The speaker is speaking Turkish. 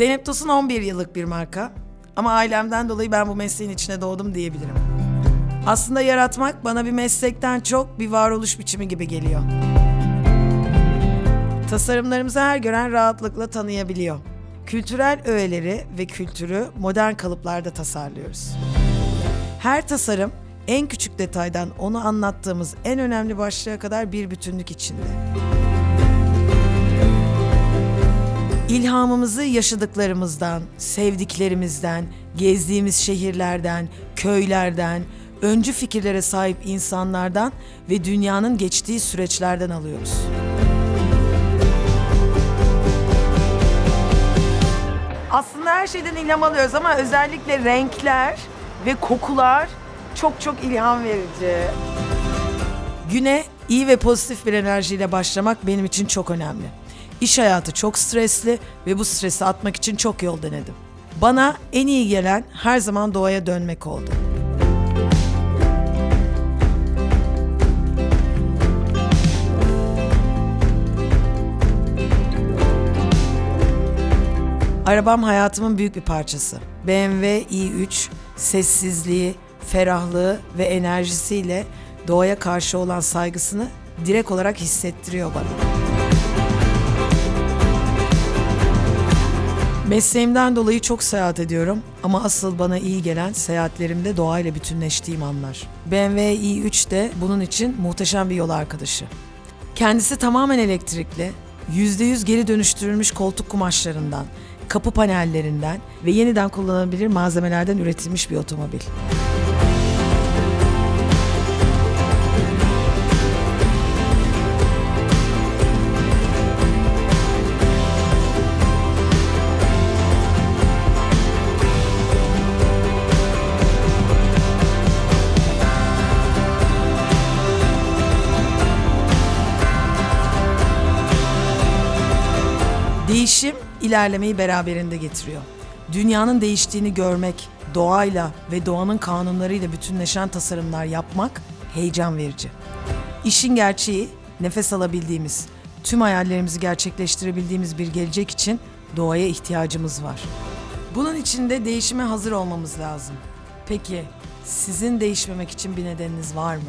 Zeynep Tosun 11 yıllık bir marka. Ama ailemden dolayı ben bu mesleğin içine doğdum diyebilirim. Aslında yaratmak bana bir meslekten çok bir varoluş biçimi gibi geliyor. Tasarımlarımızı her gören rahatlıkla tanıyabiliyor. Kültürel öğeleri ve kültürü modern kalıplarda tasarlıyoruz. Her tasarım en küçük detaydan onu anlattığımız en önemli başlığa kadar bir bütünlük içinde. İlhamımızı yaşadıklarımızdan, sevdiklerimizden, gezdiğimiz şehirlerden, köylerden, öncü fikirlere sahip insanlardan ve dünyanın geçtiği süreçlerden alıyoruz. Aslında her şeyden ilham alıyoruz ama özellikle renkler ve kokular çok çok ilham verici. Güne iyi ve pozitif bir enerjiyle başlamak benim için çok önemli. İş hayatı çok stresli ve bu stresi atmak için çok yol denedim. Bana en iyi gelen her zaman doğaya dönmek oldu. Arabam hayatımın büyük bir parçası. BMW i3 sessizliği, ferahlığı ve enerjisiyle doğaya karşı olan saygısını direkt olarak hissettiriyor bana. Mesleğimden dolayı çok seyahat ediyorum ama asıl bana iyi gelen seyahatlerimde doğayla bütünleştiğim anlar. BMW i3 de bunun için muhteşem bir yol arkadaşı. Kendisi tamamen elektrikli, %100 geri dönüştürülmüş koltuk kumaşlarından, kapı panellerinden ve yeniden kullanılabilir malzemelerden üretilmiş bir otomobil. Değişim ilerlemeyi beraberinde getiriyor. Dünyanın değiştiğini görmek, doğayla ve doğanın kanunlarıyla bütünleşen tasarımlar yapmak heyecan verici. İşin gerçeği nefes alabildiğimiz, tüm hayallerimizi gerçekleştirebildiğimiz bir gelecek için doğaya ihtiyacımız var. Bunun için de değişime hazır olmamız lazım. Peki sizin değişmemek için bir nedeniniz var mı?